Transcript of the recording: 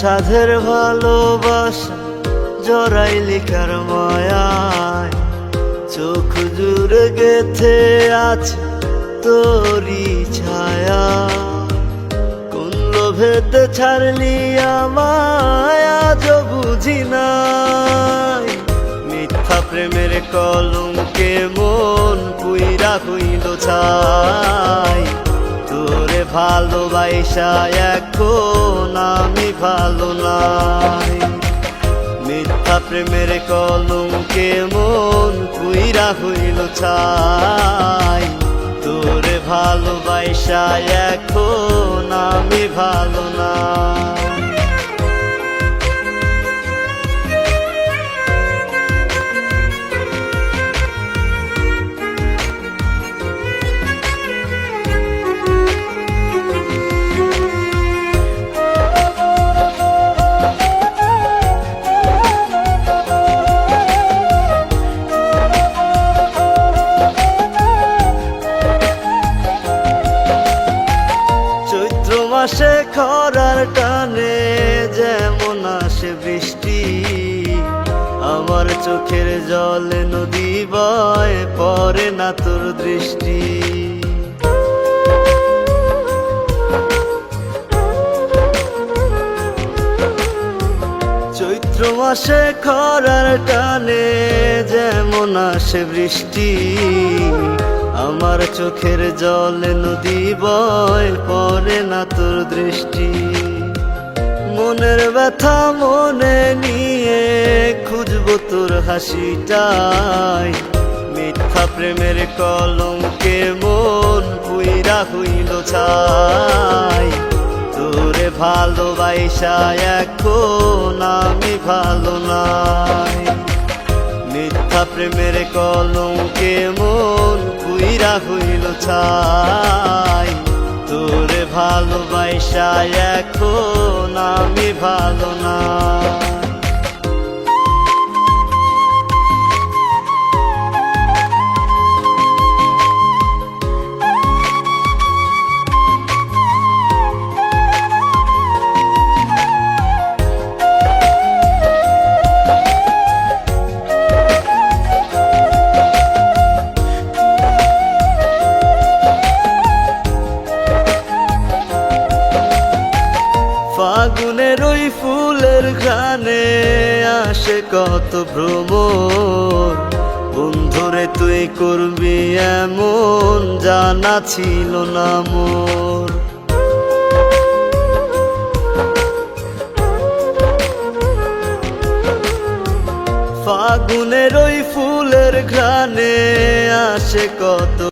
সাধের ভালোবাসা জড়াই লিখার মায়ায়। চোখ জুড়ে গেথে আছে তোরি ছায়া। কোন লোভেতে ছাড়লি আমায় আজ বুঝি নাই। মিথ্যা প্রেমের কলঙ্কে মন পুইরা হইল তোরে ভালোবাসা এখন আমি ভালো নাই। মিথ্যা প্রেমের কলঙ্কে মন কুইরা হইল ছাই। তোরে ভালোবাসা এখন আমি ভালো না মাসে খরার টানে যেমন আসে বৃষ্টি, আমার চোখের জলে নদী বয় পরে না তোর দৃষ্টি। চৈত্র মাসে খরার টানে যেমন আসে বৃষ্টি আমার চোখের জলে নদী বয় পরে না তোর দৃষ্টি। মনের ব্যথা মনে নিয়ে খুঁজবো তোর হাসিটাই। মিথ্যা প্রেমের কলঙ্কে মন পুইরা হইল ছাই। তোরে ভালোবাসা এখন আমি ভালো মিথ্যা প্রেমের কলঙ্কে মন কুইরা হইল ছাই। তোরে ভালোবাসা এখন আমি ভালো না। ফুলের ঘ্রাণে আসে কত ভ্রমর। বন্ধুরে, তুই করবি এমন, জানা ছিল না মোর। ফাগুনের ওই ফুলের ঘ্রাণে আসে কত